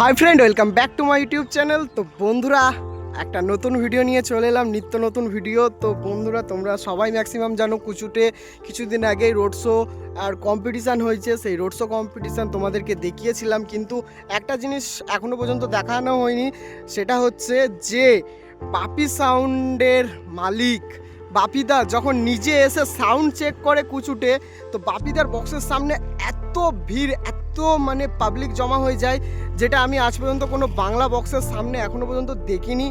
Hi friend welcome back to my YouTube channel তো বন্ধুরা, একটা নতুন ভিডিও নিয়ে চলে এলাম, নিত্য নতুন ভিডিও তো বন্ধুরা, তোমরা সবাই ম্যাক্সিমাম জানো কুচুটে কিছুদিন আগেই রোড শো আর কম্পিটিশান হয়েছে। সেই রোড শো কম্পিটিশান তোমাদেরকে দেখিয়েছিলাম, কিন্তু একটা জিনিস এখনও পর্যন্ত দেখানো হয়নি, সেটা হচ্ছে যে পাপি সাউন্ডের মালিক বাপিদা যখন নিজে এসে সাউন্ড চেক করে কুচুটে, তো বাপিদার বক্সের সামনে এত ভিড়, এত মানে পাবলিক জমা হয়ে যায়, যেটা আমি আজ পর্যন্ত কোনো বাংলা বক্সের সামনে এখনও পর্যন্ত দেখিনি।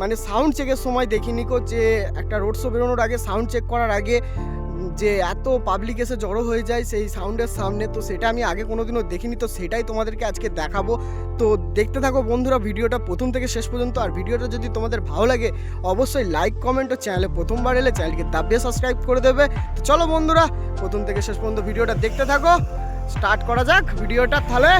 মানে সাউন্ড চেকের সময় দেখিনি কো যে একটা রোড শো বেরোনোর আগে সাউন্ড চেক করার আগে যে এত পাবলিক এসে জড়ো হয়ে যায় সেই সাউন্ডের সামনে, তো সেটা আমি আগে কোনোদিনও দেখিনি, তো সেটাই তোমাদেরকে আজকে দেখাবো। তো দেখতে থাকো বন্ধুরা, ভিডিওটা প্রথম থেকে শেষ পর্যন্ত। আর ভিডিওটা যদি তোমাদের ভালো লাগে, অবশ্যই লাইক কমেন্ট ও চ্যানেলে প্রথমবার এলে চ্যানেলকে দাবিয়ে সাবস্ক্রাইব করে দেবে। তো চলো বন্ধুরা, প্রথম থেকে শেষ পর্যন্ত ভিডিওটা দেখতে থাকো। স্টার্ট করা যাক ভিডিওটা তাহলে।